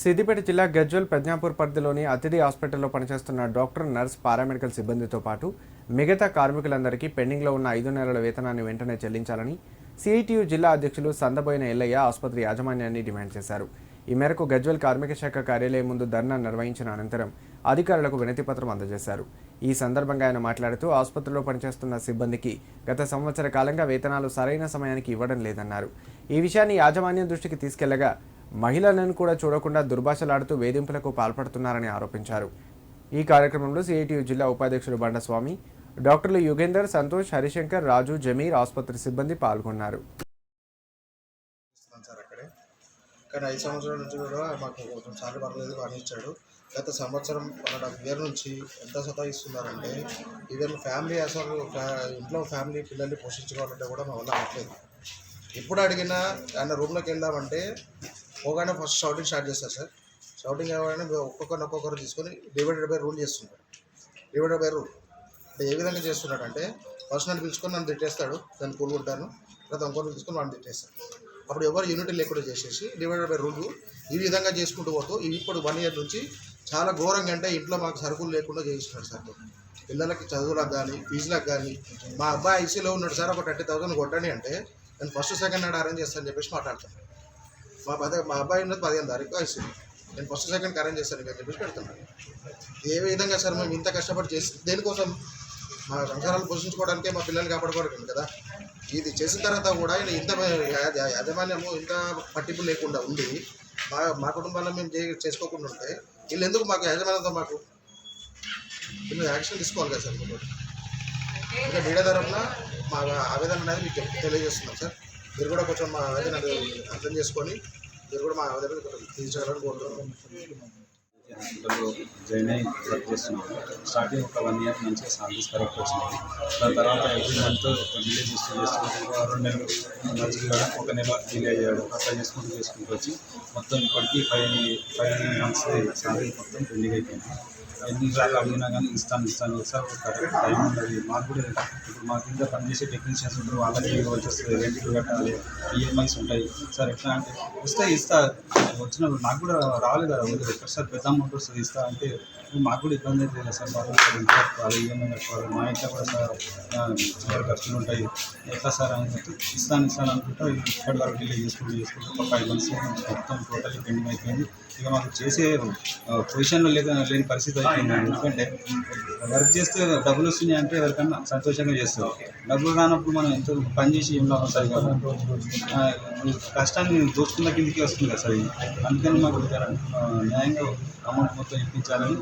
సిద్దిపేట జిల్లా గజ్వల్ ప్రజ్ఞాపూర్ పరిధిలోని అతిథి హాస్పిటల్లో పనిచేస్తున్న డాక్టర్ నర్స్ పారామెడికల్ సిబ్బందితో పాటు మిగతా కార్మికులందరికీ పెండింగ్లో ఉన్న ఐదు నెలల వేతనాన్ని వెంటనే చెల్లించాలని సిఐటియు జిల్లా అధ్యక్షులు సందబోయిన ఎల్లయ్య ఆసుపత్రి యాజమాన్యాన్ని డిమాండ్ చేశారు. ఈ మేరకు గజ్వల్ కార్మిక శాఖ కార్యాలయం ముందు ధర్నా నిర్వహించిన అనంతరం అధికారులకు వినతిపత్రం అందజేశారు. ఈ సందర్భంగా ఆయన మాట్లాడుతూ ఆసుపత్రిలో పనిచేస్తున్న సిబ్బందికి గత సంవత్సర కాలంగా వేతనాలు సరైన సమయానికి ఇవ్వడం లేదన్నారు. ఈ విషయాన్ని యాజమాన్యం దృష్టికి తీసుకెళ్ళగా మహిళలను కూడా చూడకుండా దుర్భాషలాడుతూ వేధింపులకు పాల్పడుతున్నారని ఆరోపించారు. ఈ కార్యక్రమంలో సిఐటియు జిల్లా ఉపాధ్యక్షుడు బండస్వామి డాక్టర్లు యుగేందర్ సంతోష్ హరిశంకర్ రాజు జమీర్ ఆసుపత్రి సిబ్బంది పాల్గొన్నారు. అక్కడే. కానీ ఐదు సంవత్సరాల నుంచి కూడా మాకు కొంచెం సార్లు పర్లేదు బాగానే ఇచ్చాడు. గత సంవత్సరం వన్ హాఫ్ ఇయర్ నుంచి ఎంత సతాయిస్తున్నారంటే ఈవెన్ ఫ్యామిలీ అసలు ఇంట్లో ఫ్యామిలీ పిల్లల్ని పోషించుకోవాలంటే కూడా మా వల్ల అవ్వట్లేదు. ఎప్పుడు అడిగినా ఆయన రూమ్లోకి వెళ్దామంటే పోగానే ఫస్ట్ షౌటింగ్ స్టార్ట్ చేస్తారు సార్. షౌటింగ్ అవ్వగానే ఒక్కొక్కరిని ఒక్కొక్కరు తీసుకొని డివైడెడ్ బై రూల్ చేస్తుంటారు. డివైడెడ్ బై రూల్ అంటే ఏ విధంగా చేస్తున్నాడంటే ఫస్ట్ నన్ను పిలుచుకొని నన్ను తిట్టేస్తాడు దాన్ని కూలుకుంటాను తర్వాత ఇంకొకరు తీసుకొని వాడిని తిట్టేస్తాడు. అప్పుడు ఎవరు యూనిటీ లేకుండా చేసేసి డివైడెడ్ బై రూల్ ఈ విధంగా చేసుకుంటూ పోతూ ఇవి ఇప్పుడు వన్ ఇయర్ నుంచి చాలా ఘోరంగా అంటే ఇంట్లో మాకు సరుకులు లేకుండా చేయిస్తున్నాడు సార్. పిల్లలకి చదువులకు కానీ ఫీజులకు కానీ మా అబ్బాయి ఐసీలో ఉన్నాడు సార్ ఒక థర్టీ థౌసండ్ కొట్టండి అంటే నేను ఫస్ట్ సెకండ్ నాడు అరేంజ్ చేస్తానని చెప్పేసి మాట్లాడుతున్నాను మా పద మా అబ్బాయి ఉన్నది పదిహేను తారీఖు ఐసీ నేను ఫస్ట్ సెకండ్ అరేంజ్ చేస్తాను అని చెప్పేసి పెడుతున్నాను ఏ విధంగా సార్ మేము ఇంత కష్టపడి చేసి దేనికోసం? మా సంసారాలు పోషించుకోవడానికే మా పిల్లల్ని కాపాడుకోవడం కదా. ఇది చేసిన తర్వాత కూడా ఈయన ఇంత యాజమాన్యము ఇంత పట్టింపు లేకుండా ఉండి మా మా కుటుంబాల్లో మేము చే- చేసుకోకుండా ఉంటే వీళ్ళు ఎందుకు మాకు యాజమాన్యంతో మాకు వీళ్ళు యాక్షన్ తీసుకోవాలి కదా సార్ మీరు? ఇంకా మీడియా తరఫున మా ఆవేదన అనేది మీకు తెలియజేస్తున్నాం సార్. మీరు కూడా కొంచెం మా ఆవేదన నాకు అర్థం చేసుకొని మీరు కూడా మా దగ్గర కొంచెం తీర్చగలని కోరుతున్నాం హాస్పిటల్లో జాయిన్ అయ్యి వర్క్ చేస్తున్నాను స్టార్టింగ్ ఒక వన్ ఇయర్ మంచిగా సాలరీస్ కరెక్ట్ వచ్చింది. దాని తర్వాత ఎవ్రీ మంత్ ఒక డిలే చేస్తూ ఒక రెండు నెలలు మంచిగా ఒక నెల డిలే అయ్యాడు. అట్లా చేసుకుంటూ చేసుకుంటూ వచ్చి మొత్తం ఇప్పటికీ ఫైవ్ ఫైవ్ మంత్స్ సాలరీ మొత్తం పెండింగ్ అయిపోయింది. ఎన్నిసార్లు అడిగినా కానీ ఇస్తాను ఇస్తాను. ఒకసారి కరెక్ట్ టైం ఉండదు. మాకు కూడా ఇప్పుడు మా కింద పనిచేసే టెక్నీషియన్స్ ఉంటారు వాళ్ళకి వచ్చేస్తుంది. రెంట్లు కట్టాలి ఈఎంఐస్ ఉంటాయి. సార్ ఎట్లా అంటే ఇస్తా ఇస్తా. వచ్చినప్పుడు నాకు కూడా రాలేదు కదా వదిలేదు ఎక్కడ సార్ పెద్ద అమౌంట్ వస్తుంది ఇస్తా అంటే మాకు కూడా ఇబ్బంది అయితే సార్. మాకు ఇంట్లో కట్టుకోవాలి ఈఎంఐ కట్టుకోవాలి మా ఇంట్లో కూడా సార్ చివరి ఖర్చులు ఉంటాయి. ఎట్లా సార్ అని చెప్పి ఇస్తాను ఇస్తాను అనుకుంటా ఇప్పటి వరకు డిలే చేసుకుంటూ చేసుకుంటూ ఒక ఫైవ్ మంత్స్ మొత్తం టోటల్గా పెండింగ్ అయిపోయింది. ఇక మాకు చేసే పొజిషన్లో లేక లేని పరిస్థితి అయిపోయింది. ఎందుకంటే వర్క్ చేస్తే డబ్బులు వస్తున్నాయి అంటే ఎవరికన్నా సంతోషంగా చేస్తారు. డబ్బులు రానప్పుడు మనం ఎంతో పని చేసి ఏం లాభం సరి కదా కష్టాన్ని దోచుకున్న కిందికి వస్తుంది కదా సార్ ఇది. అందుకని మాకు న్యాయంగా అమౌంట్ మొత్తం ఇప్పించాలని